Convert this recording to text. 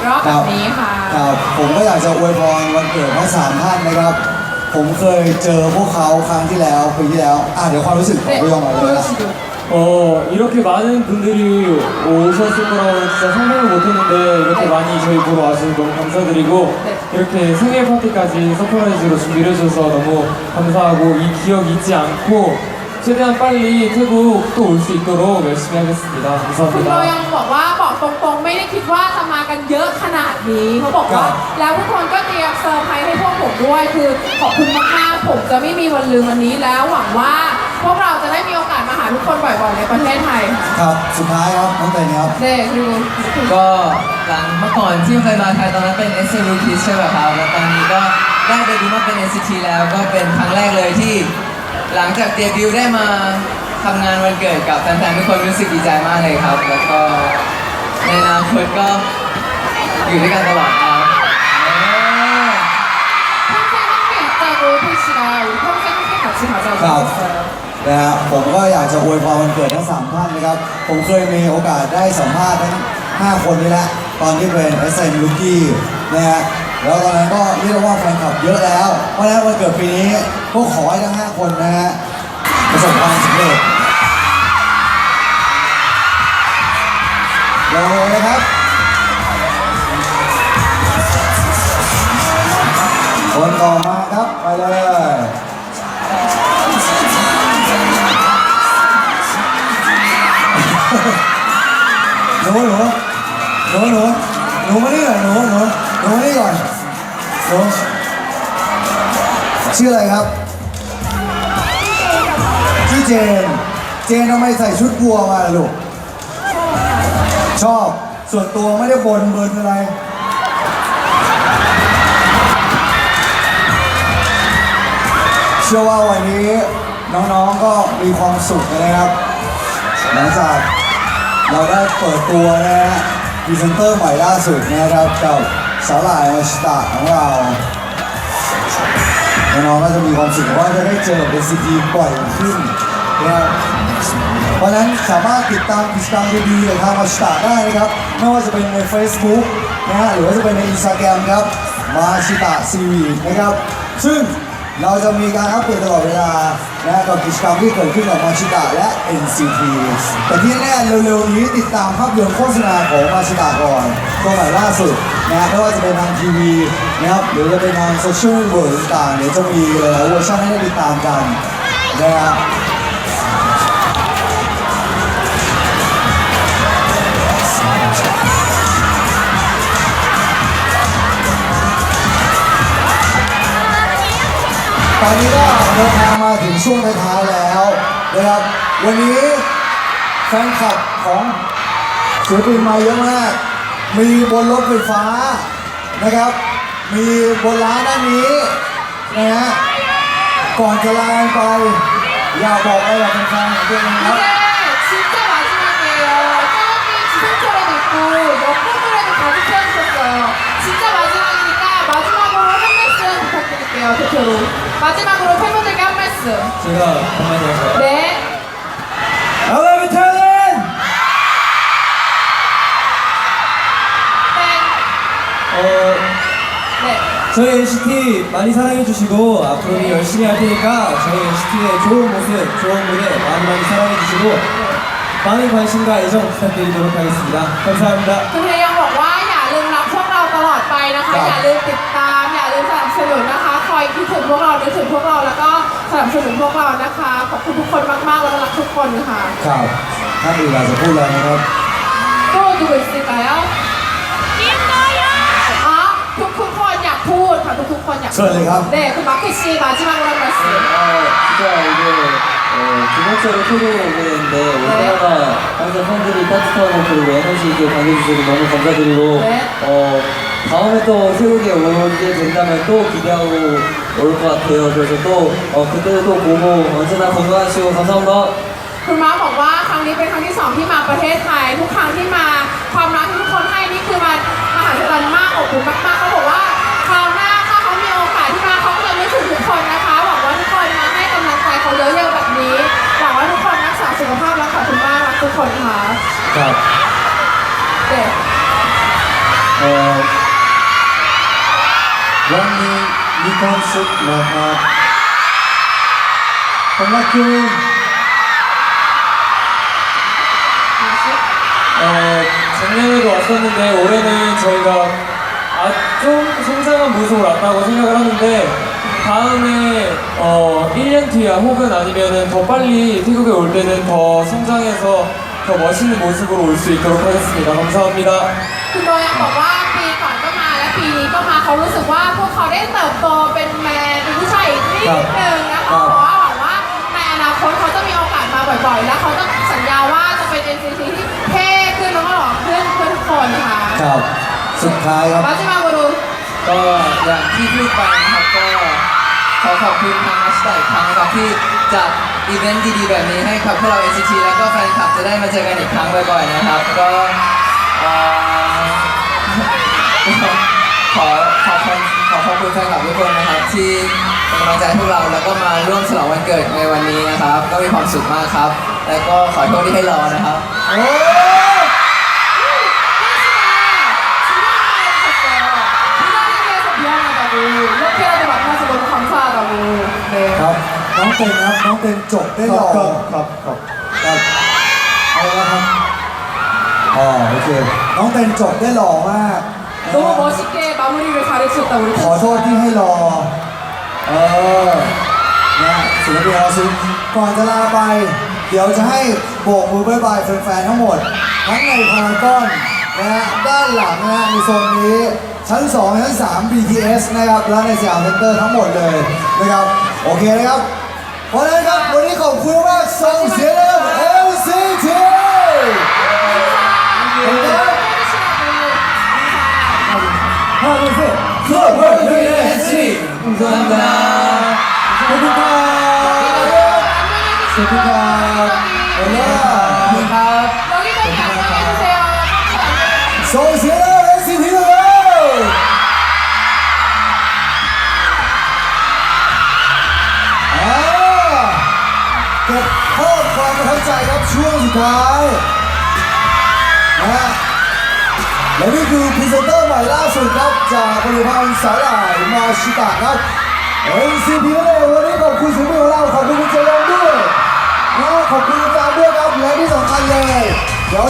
รอบแบบนี้ค่ะ ครับผมก็อยากจะอวยพรวันเกิดทั้งสามท่านนะครับ ผมเคยเจอพวกเขาครั้งที่แล้วปีที่แล้ว อ่ะเดี๋ยวความรู้สึกของ 네, พี่ยองมาเลยนะ 보여주시죠. 어 이렇게 많은 분들이 오셨을 거라고 진짜 상상을 못했는데 이렇게 많이 저희 보러 와주셔서 너무 감사드리고 네. 이렇게 생일 파티까지 서프라이즈로 준비를 해주셔서 너무 감사하고 이 기억 잊지 않고 최대한 빨리 태국 또 올 수 있도록 열심히 하겠습니다 คุณโด 감사합니다 ยังบอกว่า บอกตรงๆไม่ได้คิดว่าจะมากันเยอะขนาดนี้เขาบอกว่า แล้วทุกคนก็เตรียมเซอร์ไพรส์ให้พวกผมด้วยคือขอบคุณมากๆผมจะไม่มีวันลืมวันนี้แล้วหวังว่าพวกเราจะได้มีโอกาสมาหาทุกคนบ่อยๆในประเทศไทยค่ะครับ สุดท้ายครับน้องเตนครับ เด็กดูก็หลังเมื่อก่อนที่เคยมาไทยตอนนั้นเป็น s อ r ใช่ไหมครับแล้วตอนนี้ก็ได้เดบิวต์มาเป็น NCT แล้วก็เป็นครั้งแรกเลยที่ หลังจากเดบิวต์ได้มาทำงานวันเกิดกับแฟนๆทุกคนรู้สึกดีใจมากเลยครับ แล้วก็ ในอนาคตก็อยู่ด้วยกันตลอดครับ 평생 함께 있자고 태씨가 우리 평생 함께 같이 가자고ครับ 했어요 นะฮะผมก็อยากจะอวยพรวันเกิดทั้งสามท่านนะครับ ผมเคยมีโอกาสได้สัมภาษณ์ทั้ง 5 คนนี้แหละ ตอนที่เป็น SM Rookie นะฮะ แล้วตอนนั้นก็เรียกได้ว่าแฟนคลับเยอะแล้ว เพราะฉะนั้นวันเกิดปีนี้ก็ขอให้ทั้ง 5 คนนะฮะประสบความสำเร็จ เราเลยนะครับ คนต่อมาครับ ไปเลยหนูหนูหนูหนูหนูมานี่หน่อยหนูหนูหนูมานี่ก่อนหนูชื่ออะไรครับชื่อเจน เจนทำไมใส่ชุดบัวมาล่ะลูก ชอบส่วนตัวไม่ได้บนเบินอะไร เชื่อว่าวันนี้น้องๆก็มีความสุขนะครับ หลังจากเราได้เปิดตัวนะฮะพรีเซนเตอร์ใหม่ล่าสุดนะครับกับสาหร่ายมาชิตะของเรา น้องๆก็จะมีความสุขว่าจะได้เจอ NCT บ่อยขึ้น นะครับเพราะฉะนั้นสามารถติดตามกิจกรรมดีๆของทางมาชิตะได้นะครับ ไม่ว่าจะเป็นใน Facebook นะฮะหรือว่าจะเป็นใน Instagram ครับมาชิตะซีวีนะครับ ซึ่งเราจะมีการอัปเดตตลอดเวลานะฮะกับกิจกรรมที่เกิดขึ้นกับมาชิตะและ NCT แต่ที่แน่เร็วๆนี้ติดตามภาพยนตร์โฆษณาของมาชิตะก่อนตัวใหม่ล่าสุดนะฮะไม่ว่าจะเป็นทางทีวีนะครับหรือจะเป็นทางโซเชียลเวิร์ต่างๆเดี๋ยวจะมีเวอร์ชันให้ได้ติดตามกันนะฮะ ตอนนี้ก็เดินทางมาถึงช่วงท้ายๆแล้วนะครับ วันนี้แฟนคลับของศิลปินมาเยอะมาก มีบนรถไฟฟ้านะครับ มีบนร้านด้านนี้นะฮะ ก่อนจะลากันไป อยากบอกอะไรกับแฟนๆของตัวเองครับ 이제 진짜 마지막이에요. 저기 지상철에도 있고 옆에 노래도 가득 채워주셨어요. 진짜 마지막이니까 마지막으로 한 말씀 부탁드릴게요. 대표로. 마지막으로 팬분들께 한 말씀. 제가 한마디 할까요? 네. I love you Thailand 네. 어, 네. 저희 NCT 많이 사랑해주시고 앞으로 열심히 할 테니까 저희 NCT의 좋은 모습, 좋은 무대 많이 많이 사랑해주시고 많은 관심과 애정 부탁드리도록 하겠습니다. 감사합니다. คุณเทยังบอกว่าอย่าลืมรักพวกเราตลอดไปนะคะ ครับ อย่าลืมติดตาม อย่าลืม พวกเรานะคะ ขอบคุณทุกคนมากๆแล้วก็รักทุกคนค่ะ ครับท่านอื่นอยากจะพูดอะไรนะครับ 또 누구 있을까요? 아,ทุกๆคนอยากพูดค่ะทุกๆคนอยากพูด เชิญเลยครับ 네, 그 마켓 씨 마지막으로 한 말씀. 아, 진짜 이게 어, 두 번째로 태국에 오게 됐는데 올 때마다 항상 팬들이 따뜻하고 그리고 에너지 있게 반겨주셔서 너무 감사드리고 네. 어, 다음에 또 태국에 오게 된다면 또 기대하고 올 것 같아요. 그래서 또 어, 그때도 또 보고 언제나 건강하시고 감사합니다. คุณม้าบอกว่าครั้งนี้เป็นครั้งที่สองที่มาประเทศไทย ทุกครั้งที่มาความรักที่ทุกคนให้นี่คือมันมหัศจรรย์มากอบอุ่นมากๆเขาบอกว่าคราวหน้าถ้าเขามีโอกาสที่มาเขาก็จะนึกถึงทุกคนนะคะหวังว่าทุกคนมาให้กำลังใจเขาเยอะๆแบบนี้หวังว่าทุกคนรักษาสุขภาพและขอบคุณมากรักทุกคนค่ะ ครับ มีความสุขนะครับสำหรับคุณ 어, 작년에도 왔었는데 올해는 저희가 아, 좀 성장한 모습으로 왔다고 생각을 하는데 다음에 어, 1년 뒤야 혹은 아니면은 더 빨리 태국에 올 때는 더 성장해서 더 멋있는 모습으로 올 수 있도록 하겠습니다. 감사합니다. คุณโดยังบอกว่าปีก่อนก็มาและปีนี้ก็มาเขารู้สึกว่าพวก เขาได้เติบโตเป็นแมนเป็นผู้ชายอีกนิดนึงนะเขาบอกว่าหวังว่าในอนาคตเขาจะมีโอกาสมาบ่อยๆ และเขาจะสัญญาว่าจะเป็น NCT ที่เท่ขึ้นแล้วก็หล่อขึ้นเพื่อทุกคนค่ะครับสุดท้ายครับมาจิมาบูรุก็อย่างที่พูดไปนะครับก็ขอขอบคุณทางมัสเตอร์อีกครั้งนะครับที่จัดอีเวนต์ดีๆแบบนี้ให้กับพวกเรา NCT แล้วก็แฟนคลับจะได้มาเจอกันอีกครั้งบ่อยๆนะครับ ก็เอ่อขอขอขอบ ขอขอบคุณแฟนคลับทุกคนนะครับ ที่เป็นกำลังใจให้พวกเราแล้วก็มาร่วมฉลองวันเกิดในวันนี้นะครับ ก็มีความสุขมากครับ แล้วก็ขอโทษที่ให้รอนะครับ ครับน้องเต็นครับน้องเต็นจบได้หล่อครับครับครับครับเอาละครับอ๋อโอเคน้องเต็นจบได้หล่อมาก 너무 멋있게 마무리를 잘해주셨다 우리 ขอโทษที่ให้รอ เออนะศิลปินเราซิก่อนจะลาไป เดี๋ยวจะให้โบกมือบายบายแฟนๆทั้งหมด ทั้งในพารากอนนะฮะด้านหลังนะฮะในโซนนี้ ชั้น 2 ชั้น 3 BTS นะครับ และในสยามเซ็นเตอร์ทั้งหมดเลยนะครับ โอเคนะครับ เพราะฉะนั้นครับ วันนี้ขอบคุณมากส่งเสียงให้กับ LCT 하나 둘셋 수업 월요일에 감사합니다 감사합니다 감사합니다 여기까지 และนี่คือพรีเซนเตอร์ใหม่ล่าสุดครับจากผลิตภัณฑ์สาหร่ายมาชิตะครับ NCT นั่นเองวันนี้ขอบคุณศิลปินของเราขอบคุณคุณเจริญด้วยนะขอบคุณแฟนด้วยครับและที่สำคัญเลยเดี๋ยว